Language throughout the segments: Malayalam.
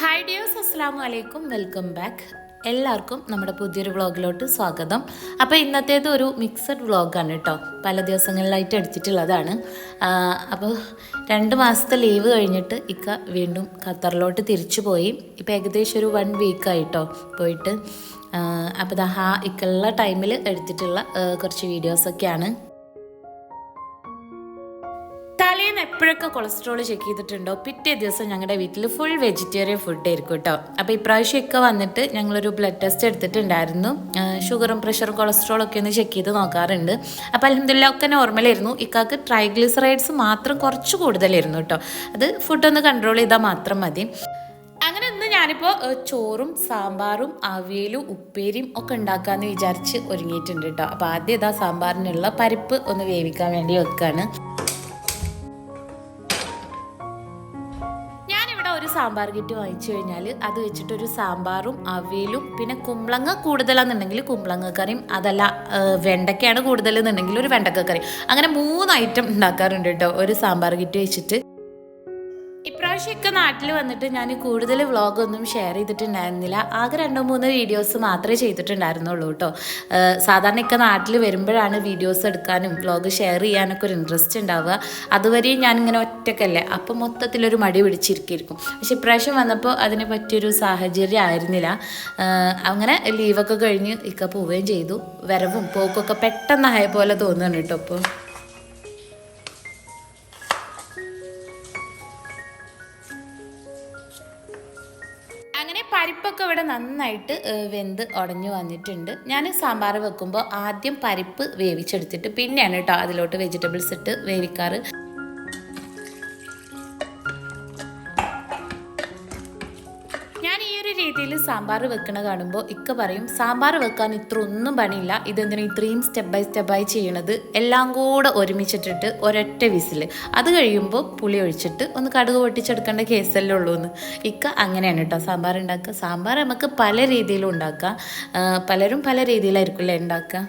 ഹായ് ഡിയോസ് അസ്സാം വലൈക്കും വെൽക്കം ബാക്ക് എല്ലാവർക്കും നമ്മുടെ പുതിയൊരു വ്ളോഗിലോട്ട് സ്വാഗതം. അപ്പോൾ ഇന്നത്തേത് ഒരു മിക്സഡ് വ്ളോഗാണ് കേട്ടോ പല ദിവസങ്ങളിലായിട്ട് അടിച്ചിട്ടുള്ളതാണ് അപ്പോൾ രണ്ട് മാസത്തെ ലീവ് കഴിഞ്ഞിട്ട് ഇക്ക വീണ്ടും ഖത്തറിലോട്ട് തിരിച്ചു പോയി. ഇപ്പോൾ ഏകദേശം ഒരു വൺ വീക്കായിട്ടോ പോയിട്ട്. അപ്പോൾ ദാ ഹാ ഇക്കുള്ള ടൈമിൽ എടുത്തിട്ടുള്ള കുറച്ച് വീഡിയോസൊക്കെയാണ് എപ്പോഴൊക്കെ കൊളസ്ട്രോൾ ചെക്ക് ചെയ്തിട്ടുണ്ടോ? പിറ്റേ ദിവസം ഞങ്ങളുടെ വീട്ടിൽ ഫുൾ വെജിറ്റേറിയൻ ഫുഡ് ആയിരിക്കും കേട്ടോ അപ്പോൾ ഇപ്രാവശ്യം ഒക്കെ വന്നിട്ട് ഞങ്ങളൊരു ബ്ലഡ് ടെസ്റ്റ് എടുത്തിട്ടുണ്ടായിരുന്നു. ഷുഗറും പ്രഷറും കൊളസ്ട്രോളും ഒക്കെ ഒന്ന് ചെക്ക് ചെയ്ത് നോക്കാറുണ്ട്. അപ്പോൾ അലഹമില്ല ഒക്കെ നോർമലായിരുന്നു ഇക്കാക്ക് ട്രൈഗ്ലിസറൈഡ്സ് മാത്രം കുറച്ച് കൂടുതലായിരുന്നു കേട്ടോ അത് ഫുഡൊന്ന് കൺട്രോൾ ചെയ്താൽ മാത്രം മതി. അങ്ങനെ ഇന്ന് ഞാനിപ്പോൾ ചോറും സാമ്പാറും അവിയലും ഉപ്പേരിയും ഒക്കെ ഉണ്ടാക്കാമെന്ന് വിചാരിച്ച് ഒരുങ്ങിയിട്ടുണ്ട് കേട്ടോ അപ്പോൾ ആദ്യം ഇതാ സാമ്പാറിനുള്ള പരിപ്പ് ഒന്ന് വേവിക്കാൻ വേണ്ടി വെക്കുകയാണ് സാമ്പാർ കിറ്റ് വാങ്ങിച്ചു കഴിഞ്ഞാൽ അത് വെച്ചിട്ടൊരു സാമ്പാറും അവിയലും പിന്നെ കുമ്പളങ്ങ കൂടുതലാണെന്നുണ്ടെങ്കിൽ കുമ്പളങ്ങ കറിയും അതല്ല വെണ്ടയ്ക്കയാണ് കൂടുതലെന്നുണ്ടെങ്കിൽ ഒരു വെണ്ടക്ക കറി അങ്ങനെ മൂന്ന് ഐറ്റം ഉണ്ടാക്കാറുണ്ട് കേട്ടോ. ഒരു സാമ്പാർ കിറ്റ് വെച്ചിട്ട്. ഇപ്രാവശ്യമൊക്കെ നാട്ടിൽ വന്നിട്ട് ഞാൻ കൂടുതൽ വ്ളോഗൊന്നും ഷെയർ ചെയ്തിട്ടുണ്ടായിരുന്നില്ല. ആകെ രണ്ടോ മൂന്നോ വീഡിയോസ് മാത്രമേ ചെയ്തിട്ടുണ്ടായിരുന്നുള്ളൂ കേട്ടോ. സാധാരണ ഒക്കെ നാട്ടിൽ വരുമ്പോഴാണ് വീഡിയോസ് എടുക്കാനും വ്ളോഗ് ഷെയർ ചെയ്യാനൊക്കെ ഒരു ഇൻട്രസ്റ്റ് ഉണ്ടാവുക. അതുവരെയും ഞാനിങ്ങനെ ഒറ്റക്കല്ലേ. അപ്പം മൊത്തത്തിലൊരു മടി പിടിച്ചിരിക്കും പക്ഷെ ഇപ്രാവശ്യം വന്നപ്പോൾ അതിന് പറ്റിയൊരു സാഹചര്യം ആയിരുന്നില്ല. അങ്ങനെ ലീവൊക്കെ കഴിഞ്ഞ് ഇക്ക പോവുകയും ചെയ്തു. വരവും പോക്കൊക്കെ പെട്ടെന്നായ പോലെ തോന്നുന്നുണ്ട് കേട്ടോ ഇപ്പോൾ നന്നായിട്ട് വെന്ത് ഉടഞ്ഞു വന്നിട്ടുണ്ട്. ഞാൻ സാമ്പാർ വെക്കുമ്പോൾ ആദ്യം പരിപ്പ് വേവിച്ചെടുത്തിട്ട് പിന്നെയാണ് കേട്ടോ അതിലോട്ട് വെജിറ്റബിൾസ് ഇട്ട് വേവിക്കാറ്. സാമ്പാർ വെക്കണ കാണുമ്പോൾ ഇക്ക പറയും സാമ്പാർ വെക്കാൻ ഇത്ര ഒന്നും പണിയില്ല. ഇതെന്തിനാ ഇത്രയും സ്റ്റെപ്പ് ബൈ സ്റ്റെപ്പായി ചെയ്യണത്? എല്ലാം കൂടെ ഒരുമിച്ചിട്ടിട്ട് ഒരൊറ്റ വിസിൽ അത് കഴിയുമ്പോൾ പുളി ഒഴിച്ചിട്ട് ഒന്ന് കടുക് പൊട്ടിച്ചെടുക്കേണ്ട കേസല്ലേ ഉള്ളൂ എന്ന് ഇക്ക അങ്ങനെയാണ് കേട്ടോ സാമ്പാർ ഉണ്ടാക്കുക സാമ്പാർ നമുക്ക് പല രീതിയിലും ഉണ്ടാക്കാം. പലരും പല രീതിയിലായിരിക്കും അല്ലേ ഉണ്ടാക്കുക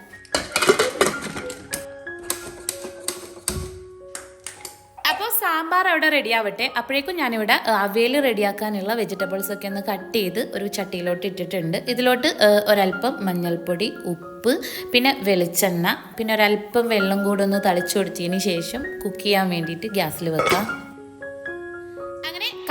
അവിടെ റെഡി ആവട്ടെ. അപ്പോഴേക്കും ഞാനിവിടെ അവയിൽ റെഡിയാക്കാനുള്ള വെജിറ്റബിൾസ് ഒക്കെ ഒന്ന് കട്ട് ചെയ്ത് ഒരു ചട്ടിയിലോട്ട് ഇട്ടിട്ടുണ്ട്. ഇതിലോട്ട് ഒരല്പം മഞ്ഞൾപ്പൊടി ഉപ്പ് പിന്നെ വെളിച്ചെണ്ണ പിന്നെ ഒരല്പം വെള്ളം കൂടെ ഒന്ന് തളിച്ചു കൊടുത്തതിന് ശേഷം കുക്ക് ചെയ്യാൻ വേണ്ടിയിട്ട് ഗ്യാസിൽ വെക്കാം.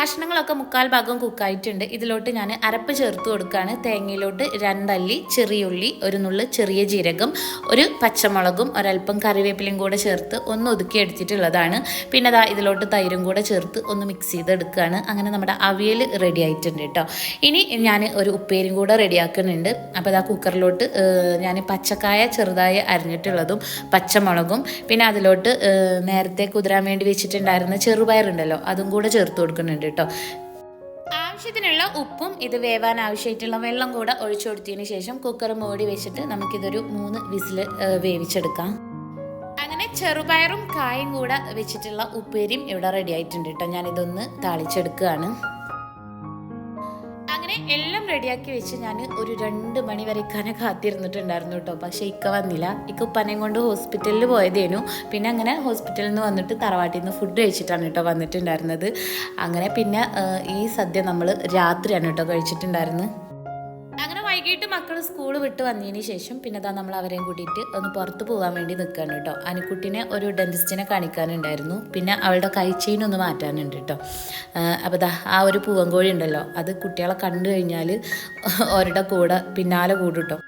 കഷ്ണങ്ങളൊക്കെ മുക്കാൽ ഭാഗം കുക്കായിട്ടുണ്ട്. ഇതിലോട്ട് ഞാൻ അരപ്പ് ചേർത്ത് കൊടുക്കുകയാണ് തേങ്ങയിലോട്ട് രണ്ടല്ലി ചെറിയുള്ളി ഒരു നുള്ള് ചെറിയ ജീരകം ഒരു പച്ചമുളകും ഒരല്പം കറിവേപ്പിലയും കൂടെ ചേർത്ത് ഒന്ന് ഒതുക്കി എടുത്തിട്ടുള്ളതാണ്. പിന്നെ അതാ ഇതിലോട്ട് തൈരും കൂടെ ചേർത്ത് ഒന്ന് മിക്സ് ചെയ്തെടുക്കുകയാണ് അങ്ങനെ നമ്മുടെ അവിയൽ റെഡി ആയിട്ടുണ്ട് കേട്ടോ ഇനി ഞാൻ ഒരു ഉപ്പേരും കൂടെ റെഡിയാക്കുന്നുണ്ട് അപ്പോൾ അതാ കുക്കറിലോട്ട് ഞാൻ പച്ചക്കായ ചെറുതായി അരിഞ്ഞിട്ടുള്ളതും പച്ചമുളകും പിന്നെ അതിലോട്ട് നേരത്തെ കുതിരാൻ വേണ്ടി വെച്ചിട്ടുണ്ടായിരുന്ന ചെറുപയറുണ്ടല്ലോ അതും കൂടെ ചേർത്ത് കൊടുക്കുന്നുണ്ട് കേട്ടോ. ആവശ്യത്തിനുള്ള ഉപ്പും ഇത് വേവാൻ ആവശ്യമായിട്ടുള്ള വെള്ളം കൂടെ ഒഴിച്ചു കൊടുത്തതിന് ശേഷം കുക്കർ മൂടി വെച്ചിട്ട് നമുക്കിതൊരു മൂന്ന് വിസിൽ വേവിച്ചെടുക്കാം. അങ്ങനെ ചെറുപയറും കായും കൂടെ വെച്ചിട്ടുള്ള ഉപ്പേരിയും ഇവിടെ റെഡി ആയിട്ടുണ്ട് കേട്ടോ. ഞാനിതൊന്ന് താളിച്ചെടുക്കുകയാണ്. റെഡിയാക്കി വെച്ച് ഞാൻ ഒരു രണ്ട് മണി വരെക്കാനെ കാത്തിരുന്നിട്ടുണ്ടായിരുന്നു കേട്ടോ. പക്ഷേ ഇക്ക വന്നില്ല. ഇക്ക ഉപ്പനെയും കൊണ്ട് ഹോസ്പിറ്റലിൽ പോയതേനു. പിന്നെ അങ്ങനെ ഹോസ്പിറ്റലിൽ നിന്ന് വന്നിട്ട് തറവാട്ടിൽ നിന്ന് ഫുഡ് കഴിച്ചിട്ടാണ് കേട്ടോ വന്നിട്ടുണ്ടായിരുന്നത്. അങ്ങനെ പിന്നെ ഈ സദ്യ നമ്മൾ രാത്രിയാണ് കേട്ടോ കഴിച്ചിട്ടുണ്ടായിരുന്നത്. മക്കൾ സ്കൂൾ വിട്ട് വന്നതിന് ശേഷം പിന്നെ നമ്മൾ അവരെയും കൂട്ടിയിട്ട് ഒന്ന് പുറത്ത് പോകാൻ വേണ്ടി നിൽക്കുകയാണ് കേട്ടോ. അനുക്കുട്ടിനെ ഒരു ഡെന്റിസ്റ്റിനെ കാണിക്കാനുണ്ടായിരുന്നു. പിന്നെ അവളുടെ കൈച്ചെയിൻ ഒന്ന് മാറ്റാനുണ്ട് കേട്ടോ. അപ്പോൾ ദാ ആ ഒരു പൂവൻകോഴി ഉണ്ടല്ലോ അത് കുട്ടികളെ കണ്ടു കഴിഞ്ഞാൽ അവരുടെ കൂടെ പിന്നാലെ കൂടും കേട്ടോ.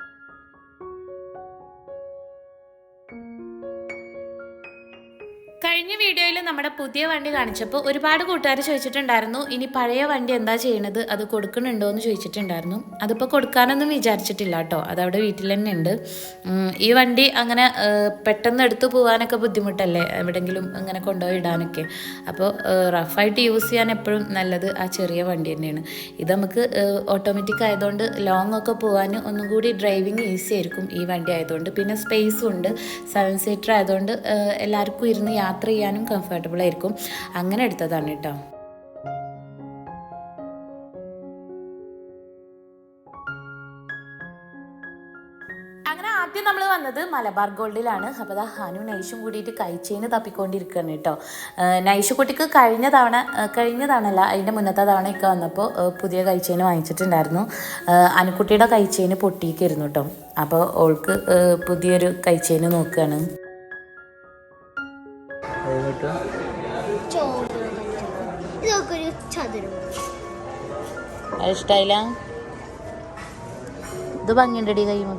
കഴിഞ്ഞ വീഡിയോയിൽ നമ്മുടെ പുതിയ വണ്ടി കാണിച്ചപ്പോൾ ഒരുപാട് കൂട്ടുകാർ ചോദിച്ചിട്ടുണ്ടായിരുന്നു ഇനി പഴയ വണ്ടി എന്താ ചെയ്യണത്? അത് കൊടുക്കണുണ്ടോ? എന്ന് ചോദിച്ചിട്ടുണ്ടായിരുന്നു. അതിപ്പോൾ കൊടുക്കാനൊന്നും വിചാരിച്ചിട്ടില്ല കേട്ടോ. അതവിടെ വീട്ടിൽ തന്നെ ഉണ്ട്. ഈ വണ്ടി അങ്ങനെ പെട്ടെന്ന് എടുത്തു പോകാനൊക്കെ ബുദ്ധിമുട്ടല്ലേ? എവിടെങ്കിലും അങ്ങനെ കൊണ്ടുപോയി ഇടാനൊക്കെ. അപ്പോൾ റഫായിട്ട് യൂസ് ചെയ്യാൻ എപ്പോഴും നല്ലത് ആ ചെറിയ വണ്ടി തന്നെയാണ്. ഇത് നമുക്ക് ഓട്ടോമാറ്റിക് ആയതുകൊണ്ട് ലോങ് ഒക്കെ പോകാൻ ഒന്നും കൂടി ഡ്രൈവിങ് ഈസി ആയിരിക്കും ഈ വണ്ടി ആയതുകൊണ്ട്. പിന്നെ സ്പേസും ഉണ്ട്. സെവൻ സീറ്റർ ആയതുകൊണ്ട് എല്ലാവർക്കും ഇരുന്ന് യാത്ര ചെയ്യാനും കംഫർട്ടബിൾ ആയിരിക്കും. അങ്ങനെ എടുത്തതാണ് കേട്ടോ. ആദ്യം നമ്മൾ വന്നത് മലബാർ ഗോൾഡിലാണ്. അപ്പോൾ അതാ ഹാനു നൈഷും കൂടിയിട്ട് കൈച്ചേന് തപ്പിക്കൊണ്ടിരിക്കുകയാണ് കേട്ടോ. നൈഷു കുട്ടിക്ക് കഴിഞ്ഞ തവണ കഴിഞ്ഞ തവണ അല്ല അതിന്റെ മുന്നത്തെ തവണയൊക്കെ വന്നപ്പോൾ പുതിയ കൈച്ചേന് വാങ്ങിച്ചിട്ടുണ്ടായിരുന്നു. അനുക്കുട്ടിയുടെ കൈച്ചേന് പൊട്ടിയിരിക്കായിരുന്നു കേട്ടോ. അപ്പോൾ ഓൾക്ക് പുതിയൊരു കൈച്ചേന് നോക്കുകയാണ്. ഇതൊക്കെ ഒരു ചതുരം. അത് ഇഷ്ടമായില്ല ഇത് ഭംഗിയുണ്ടടി കൈമ.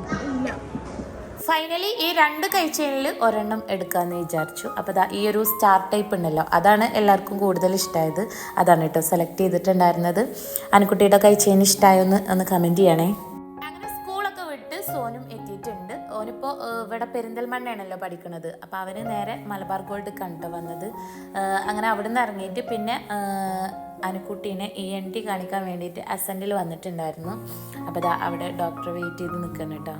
ഫൈനലി ഈ രണ്ട് കൈച്ചേനിൽ ഒരെണ്ണം എടുക്കാമെന്ന് വിചാരിച്ചു. അപ്പോൾ ദാ ഈ ഒരു സ്റ്റാർ ടൈപ്പ് ഉണ്ടല്ലോ. അതാണ് എല്ലാവർക്കും കൂടുതൽ ഇഷ്ടമായത് അതാണ് കേട്ടോ സെലക്ട് ചെയ്തിട്ടുണ്ടായിരുന്നത്. അനുക്കുട്ടിയുടെ ഇഷ്ടമായോ എന്ന് ഒന്ന് കമന്റ് ചെയ്യണേ. അങ്ങനെ സ്കൂളൊക്കെ വിട്ട് സോനും എത്തിയിട്ടുണ്ട്. ഓനിപ്പോൾ ഇവിടെ പെരിന്തൽമണ്ണയാണല്ലോ പഠിക്കുന്നത് അപ്പോൾ അവന് നേരെ മലബാർ ഗോൾഡ് കണ്ടു വന്നത്. അങ്ങനെ അവിടെ നിന്ന് ഇറങ്ങിയിട്ട് പിന്നെ അനുക്കുട്ടീനെ ഇ എൻ ടി കാണിക്കാൻ വേണ്ടിയിട്ട് അസന്റിൽ വന്നിട്ടുണ്ടായിരുന്നു. അപ്പോൾ അവിടെ ഡോക്ടർ വെയിറ്റ് ചെയ്ത് നിൽക്കുന്നു കേട്ടോ.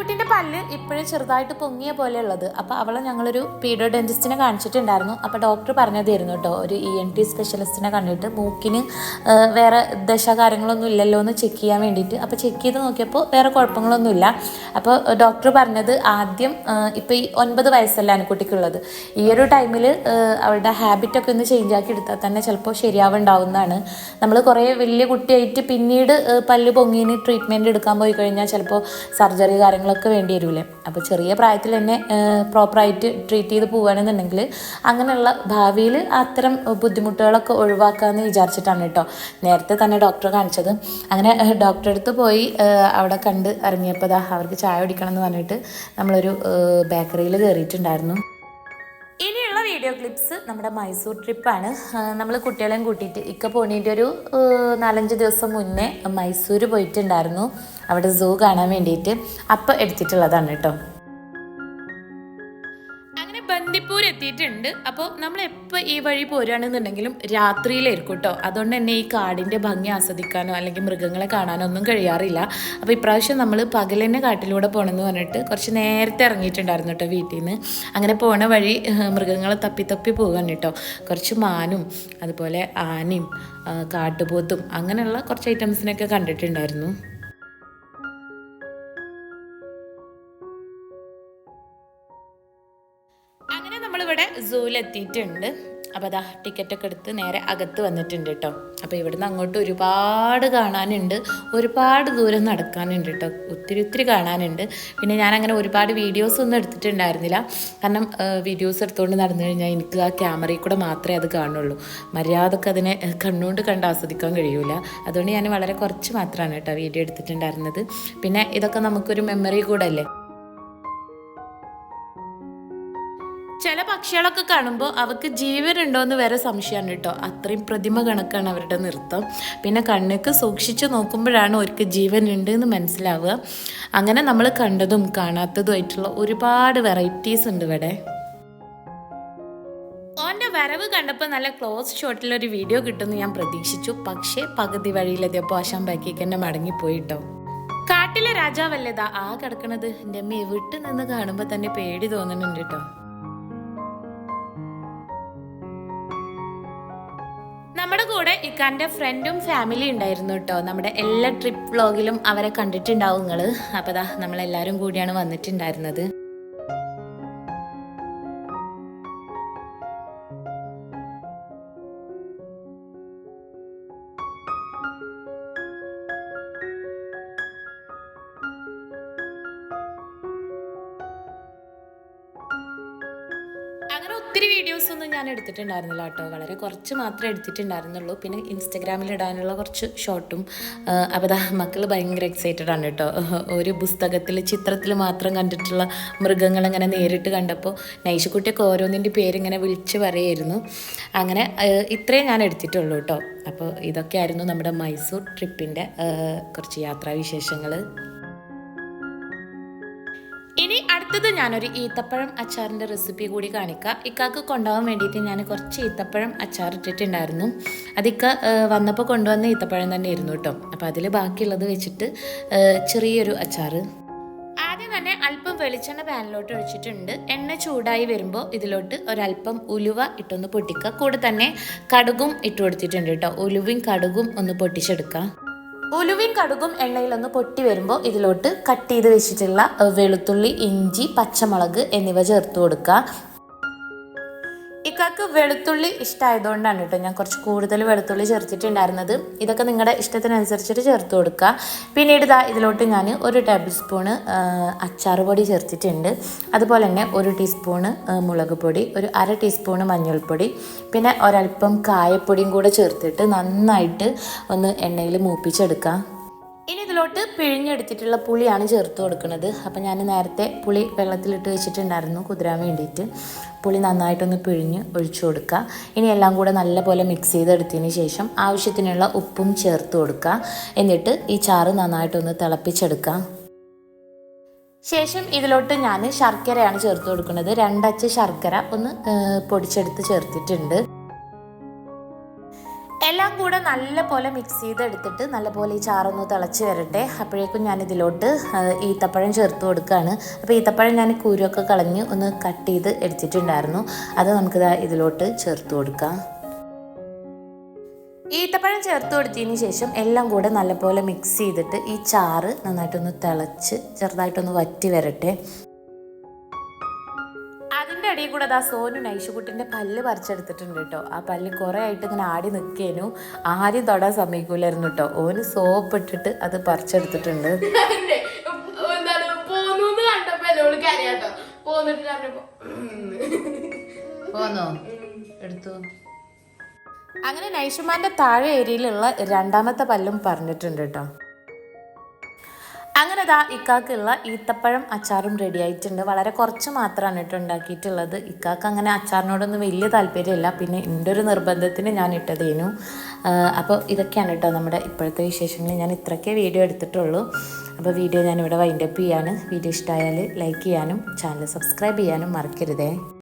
അനുക്കുട്ടിന്റെ പല്ല് ഇപ്പോഴും ചെറുതായിട്ട് പൊങ്ങിയ പോലെ ഉള്ളത് അപ്പോൾ അവളെ ഞങ്ങളൊരു പീഡോ ഡെന്റിസ്റ്റിനെ കാണിച്ചിട്ടുണ്ടായിരുന്നു. അപ്പോൾ ഡോക്ടർ പറഞ്ഞതായിരുന്നു കേട്ടോ ഒരു ഇ എൻ ടി സ്പെഷ്യലിസ്റ്റിനെ കണ്ടിട്ട് മൂക്കിന് വേറെ ദശ കാര്യങ്ങളൊന്നും ഇല്ലല്ലോ എന്ന് ചെക്ക് ചെയ്യാൻ വേണ്ടിയിട്ട്. അപ്പോൾ ചെക്ക് ചെയ്ത് നോക്കിയപ്പോൾ വേറെ കുഴപ്പങ്ങളൊന്നുമില്ല. അപ്പോൾ ഡോക്ടർ പറഞ്ഞത് ആദ്യം ഇപ്പോൾ ഈ ഒൻപത് വയസ്സല്ല അനുക്കുട്ടിക്കുള്ളത് ഈ ഒരു ടൈമിൽ അവളുടെ ഹാബിറ്റൊക്കെ ഒന്ന് ചേഞ്ച് ആക്കി എടുത്താൽ തന്നെ ചിലപ്പോൾ ശരിയാവുണ്ടാവുന്നതാണ്. നമ്മൾ കുറേ വലിയ കുട്ടിയായിട്ട് പിന്നീട് പല്ല് പൊങ്ങിന് ട്രീറ്റ്മെന്റ് എടുക്കാൻ പോയി കഴിഞ്ഞാൽ ചിലപ്പോൾ സർജറി കാര്യങ്ങളൊക്കെ വേണ്ടി വരില്ലേ അപ്പോൾ ചെറിയ പ്രായത്തിൽ തന്നെ പ്രോപ്പറായിട്ട് ട്രീറ്റ് ചെയ്ത് പോവുകയാണെന്നുണ്ടെങ്കിൽ അങ്ങനെയുള്ള ഭാവിയിൽ അത്തരം ബുദ്ധിമുട്ടുകളൊക്കെ ഒഴിവാക്കാമെന്ന് വിചാരിച്ചിട്ടാണ് കേട്ടോ. നേരത്തെ തന്നെ ഡോക്ടറെ കാണിച്ചത്. അങ്ങനെ ഡോക്ടറെ അടുത്ത് പോയി അവിടെ കണ്ട് ഇറങ്ങിയപ്പോൾ അവർക്ക് ചായ കുടിക്കണം എന്ന് പറഞ്ഞിട്ട് നമ്മളൊരു ബേക്കറിയിൽ കയറിയിട്ടുണ്ടായിരുന്നു. ഇനിയുള്ള വീഡിയോ ക്ലിപ്സ് നമ്മുടെ മൈസൂർ ട്രിപ്പാണ് നമ്മൾ കുട്ടികളെയും കൂട്ടിയിട്ട് ഇക്ക പോണീന്റെ ഒരു നാലഞ്ച് ദിവസം മുന്നേ മൈസൂർ പോയിട്ടുണ്ടായിരുന്നു. അവിടെ സൂ കാണാൻ വേണ്ടിയിട്ട് അപ്പം എടുത്തിട്ടുള്ളതാണ് കേട്ടോ എത്തിയിട്ടുണ്ട് അപ്പോൾ നമ്മൾ എപ്പോൾ ഈ വഴി പോരുകയാണെന്നുണ്ടെങ്കിലും രാത്രിയിലായിരിക്കും കേട്ടോ. അതുകൊണ്ട് തന്നെ ഈ കാടിന്റെ ഭംഗി ആസ്വദിക്കാനോ അല്ലെങ്കിൽ മൃഗങ്ങളെ കാണാനോ ഒന്നും കഴിയാറില്ല. അപ്പോൾ ഇപ്രാവശ്യം നമ്മൾ പകൽ കാട്ടിലൂടെ പോകണമെന്ന് പറഞ്ഞിട്ട് കുറച്ച് നേരത്തെ ഇറങ്ങിയിട്ടുണ്ടായിരുന്നു കേട്ടോ വീട്ടിൽ നിന്ന് അങ്ങനെ പോണ വഴി മൃഗങ്ങളെ തപ്പി തപ്പി പോകാൻ കേട്ടോ. കുറച്ച് മാനും അതുപോലെ ആനയും കാട്ടുപോത്തും അങ്ങനെയുള്ള കുറച്ച് ഐറ്റംസിനൊക്കെ കണ്ടിട്ടുണ്ടായിരുന്നു. സൂവിലെത്തിയിട്ടുണ്ട് അപ്പോൾ അതാ ടിക്കറ്റൊക്കെ എടുത്ത് നേരെ അകത്ത് വന്നിട്ടുണ്ട് കേട്ടോ അപ്പോൾ ഇവിടുന്ന് അങ്ങോട്ട് ഒരുപാട് കാണാനുണ്ട്. ഒരുപാട് ദൂരം നടക്കാനുണ്ട് കേട്ടോ ഒത്തിരി ഒത്തിരി കാണാനുണ്ട്. പിന്നെ ഞാൻ അങ്ങനെ ഒരുപാട് വീഡിയോസ് ഒന്നും എടുത്തിട്ടുണ്ടായിരുന്നില്ല. കാരണം വീഡിയോസ് എടുത്തുകൊണ്ട് നടന്നു കഴിഞ്ഞാൽ എനിക്ക് ആ ക്യാമറയിൽ കൂടെ മാത്രമേ അത് കാണുള്ളൂ. മര്യാദയ്ക്ക് അതിനെ കണ്ണുകൊണ്ട് കണ്ട് ആസ്വദിക്കാൻ കഴിയൂല. അതുകൊണ്ട് ഞാൻ വളരെ കുറച്ച് മാത്രമാണ് കേട്ടോ വീഡിയോ എടുത്തിട്ടുണ്ടായിരുന്നത്. പിന്നെ ഇതൊക്കെ നമുക്കൊരു മെമ്മറി കൂടെ അല്ലേ? ചില പക്ഷികളൊക്കെ കാണുമ്പോൾ അവർക്ക് ജീവനുണ്ടോ എന്ന് വരെ സംശയമാണ് കേട്ടോ. അത്രയും പ്രതിമ കണക്കാണ് അവരുടെ നൃത്തം. പിന്നെ കണ്ണുക്ക് സൂക്ഷിച്ച് നോക്കുമ്പോഴാണ് അവർക്ക് ജീവനുണ്ട് എന്ന് മനസ്സിലാവുക. അങ്ങനെ നമ്മൾ കണ്ടതും കാണാത്തതുമായിട്ടുള്ള ഒരുപാട് വെറൈറ്റീസ് ഉണ്ട് ഇവിടെ. ഓന്റെ വരവ് കണ്ടപ്പോൾ നല്ല ക്ലോസ് ഷോട്ടിലൊരു വീഡിയോ കിട്ടുമെന്ന് ഞാൻ പ്രതീക്ഷിച്ചു. പക്ഷേ പകുതി വഴിയിലെത്തിയപ്പോൾ ആശാൻ ബാക്കിക്ക് എന്നെ മടങ്ങിപ്പോയിട്ടോ കാട്ടിലെ രാജാവല്ലേതാ ആ കിടക്കണത്? എന്റെ അമ്മയെ വിട്ടു നിന്ന് കാണുമ്പോൾ തന്നെ പേടി തോന്നുന്നുണ്ട് കേട്ടോ. ഇക്കാന്റെ ഫ്രണ്ടും ഫാമിലി ഉണ്ടായിരുന്നു കേട്ടോ നമ്മുടെ എല്ലാ ട്രിപ്പ് വ്ളോഗിലും അവരെ കണ്ടിട്ടുണ്ടാവും നിങ്ങൾ അപ്പോൾ ദാ നമ്മളെല്ലാവരും കൂടിയാണ് വന്നിട്ടുണ്ടായിരുന്നത്. വീഡിയോസ് ഒന്നും ഞാൻ എടുത്തിട്ടുണ്ടായിരുന്നില്ല കേട്ടോ. വളരെ കുറച്ച് മാത്രമേ എടുത്തിട്ടുണ്ടായിരുന്നുള്ളൂ. പിന്നെ ഇൻസ്റ്റഗ്രാമിൽ ഇടാനുള്ള കുറച്ച് ഷോട്ടും അപ്പോൾ മക്കൾ ഭയങ്കര എക്സൈറ്റഡ് ആണ് കേട്ടോ. ഒരു പുസ്തകത്തിൽ ചിത്രത്തിൽ മാത്രം കണ്ടിട്ടുള്ള മൃഗങ്ങൾ അങ്ങനെ നേരിട്ട് കണ്ടപ്പോൾ നൈശുക്കുട്ടിയൊക്കെ ഓരോന്നിന്റെ പേരിങ്ങനെ വിളിച്ച് പറയായിരുന്നു അങ്ങനെ ഇത്രയും ഞാൻ എടുത്തിട്ടുള്ളൂ കേട്ടോ. അപ്പോൾ ഇതൊക്കെയായിരുന്നു നമ്മുടെ മൈസൂർ ട്രിപ്പിന്റെ കുറച്ച് യാത്രാവിശേഷങ്ങൾ അടുത്തത് ഞാനൊരു ഈത്തപ്പഴം അച്ചാറിന്റെ റെസിപ്പി കൂടി കാണിക്കാം. ഇക്കാക്ക് കൊണ്ടുപോകാൻ വേണ്ടിയിട്ട് ഞാൻ കുറച്ച് ഈത്തപ്പഴം അച്ചാർ ഇട്ടിട്ടുണ്ടായിരുന്നു. അതിക്ക വന്നപ്പോൾ കൊണ്ടുവന്ന ഈത്തപ്പഴം തന്നെ ആയിരുന്നു കേട്ടോ. അപ്പോൾ അതിൽ ബാക്കിയുള്ളത് വെച്ചിട്ട് ചെറിയൊരു അച്ചാർ ആദ്യം തന്നെ അല്പം വെളിച്ചെണ്ണ പാനിലോട്ട് ഒഴിച്ചിട്ടുണ്ട്. എണ്ണ ചൂടായി വരുമ്പോൾ ഇതിലോട്ട് ഒരല്പം ഉലുവ ഇട്ടൊന്ന് പൊട്ടിക്കുക. കൂടെ തന്നെ കടുകും ഇട്ട് കൊടുത്തിട്ടുണ്ട് കേട്ടോ. ഉലുവയും കടുകും ഒന്ന് പൊട്ടിച്ചെടുക്കുക. ഉലുവയും കടുകും എണ്ണയിലൊന്ന് പൊട്ടി വരുമ്പോൾ ഇതിലോട്ട് കട്ട് ചെയ്ത് വെച്ചിട്ടുള്ള വെളുത്തുള്ളി ഇഞ്ചി പച്ചമുളക് എന്നിവ ചേർത്ത് കൊടുക്കുക. ഇക്കാക്ക് വെളുത്തുള്ളി ഇഷ്ടമായതുകൊണ്ടാണ് കേട്ടോ ഞാൻ കുറച്ച് കൂടുതൽ വെളുത്തുള്ളി ചേർത്തിട്ടുണ്ടായിരുന്നത്. ഇതൊക്കെ നിങ്ങളുടെ ഇഷ്ടത്തിനനുസരിച്ചിട്ട് ചേർത്ത് കൊടുക്കുക. പിന്നീട് ഇതാ ഇതിലോട്ട് ഞാൻ ഒരു ടേബിൾ സ്പൂണ് അച്ചാർ പൊടി ചേർത്തിട്ടുണ്ട്. അതുപോലെ തന്നെ ഒരു ടീസ്പൂണ് മുളക് പൊടി ഒരു അര ടീസ്പൂണ് മഞ്ഞൾപ്പൊടി പിന്നെ ഒരൽപ്പം കായപ്പൊടിയും കൂടെ ചേർത്തിട്ട് നന്നായിട്ട് ഒന്ന് എണ്ണയിൽ മൂപ്പിച്ചെടുക്കുക. ഇനി ഇതിലോട്ട് പിഴിഞ്ഞെടുത്തിട്ടുള്ള പുളിയാണ് ചേർത്ത് കൊടുക്കുന്നത്. അപ്പം ഞാൻ നേരത്തെ പുളി വെള്ളത്തിലിട്ട് വെച്ചിട്ടുണ്ടായിരുന്നു കുതിരാൻ വേണ്ടിയിട്ട്. പുളി നന്നായിട്ടൊന്ന് പിഴിഞ്ഞ് ഒഴിച്ചു കൊടുക്കുക. ഇനി എല്ലാം കൂടെ നല്ലപോലെ മിക്സ് ചെയ്തെടുത്തതിന് ശേഷം ആവശ്യത്തിനുള്ള ഉപ്പും ചേർത്ത് കൊടുക്കുക. എന്നിട്ട് ഈ ചാറ് നന്നായിട്ടൊന്ന് തിളപ്പിച്ചെടുക്കുക. ശേഷം ഇതിലോട്ട് ഞാൻ ശർക്കരയാണ് ചേർത്ത് കൊടുക്കുന്നത്. രണ്ടച്ച് ശർക്കര ഒന്ന് പൊടിച്ചെടുത്ത് ചേർത്തിട്ടുണ്ട്. എല്ലാം കൂടെ നല്ല പോലെ മിക്സ് ചെയ്തെടുത്തിട്ട് നല്ലപോലെ ഈ ചാറൊന്ന് തിളച്ച് വരട്ടെ. അപ്പോഴേക്കും ഞാൻ ഇതിലോട്ട് ഈത്തപ്പഴം ചേർത്ത് കൊടുക്കുകയാണ് അപ്പോൾ ഈത്തപ്പഴം ഞാൻ കുരുവൊക്കെ കളഞ്ഞ് ഒന്ന് കട്ട് ചെയ്ത് എടുത്തിട്ടുണ്ടായിരുന്നു. അത് നമുക്ക് ഇതിലോട്ട് ചേർത്ത് കൊടുക്കാം. ഈത്തപ്പഴം ചേർത്ത് കൊടുത്തതിന് ശേഷം എല്ലാം കൂടെ നല്ലപോലെ മിക്സ് ചെയ്തിട്ട് ഈ ചാറ് നന്നായിട്ടൊന്ന് തിളച്ച് ചെറുതായിട്ടൊന്ന് വറ്റി വരട്ടെ. അതിന്റെ ഇടയിൽ കൂടെ അതാ സോനു നൈഷുകുട്ടിന്റെ പല്ല് പറിച്ചെടുത്തിട്ടുണ്ട് കേട്ടോ. ആ പല്ല് കുറേ ആയിട്ട് ഇങ്ങനെ ആടി നിൽക്കേനു ആരും തൊടാൻ സമ്മതിക്കൂലായിരുന്നു കേട്ടോ. ഓന് സോപ്പ് ഇട്ടിട്ട് അത് പറിച്ചെടുത്തിട്ടുണ്ട്. പോന്നോ എടുത്തു? അങ്ങനെ നൈഷുമാന്റെ താഴെ ഏരിയയിലുള്ള രണ്ടാമത്തെ പല്ലും പറഞ്ഞിട്ടുണ്ട് കേട്ടോ. അങ്ങനെ ദാ ഇക്കാക്കുള്ള ഈത്തപ്പഴം അച്ചാറും റെഡി ആയിട്ടുണ്ട് വളരെ കുറച്ച് മാത്രമാണ് കേട്ടോ ഉണ്ടാക്കിയിട്ടുള്ളത്. ഇക്കാക്ക് അങ്ങനെ അച്ചാറിനോടൊന്നും വലിയ താല്പര്യമില്ല. പിന്നെ എന്റെ ഒരു നിർബന്ധത്തിന് ഞാൻ ഇട്ടതേനു. അപ്പോൾ ഇതൊക്കെയാണ് കേട്ടോ നമ്മുടെ ഇപ്പോഴത്തെ വിശേഷങ്ങൾ. ഞാൻ ഇത്രയ്ക്കേ വീഡിയോ എടുത്തിട്ടുള്ളൂ. അപ്പോൾ വീഡിയോ ഞാനിവിടെ വൈൻഡപ്പ് ചെയ്യാണ്. വീഡിയോ ഇഷ്ടമായാൽ ലൈക്ക് ചെയ്യാനും ചാനൽ സബ്സ്ക്രൈബ് ചെയ്യാനും മറക്കരുതേ.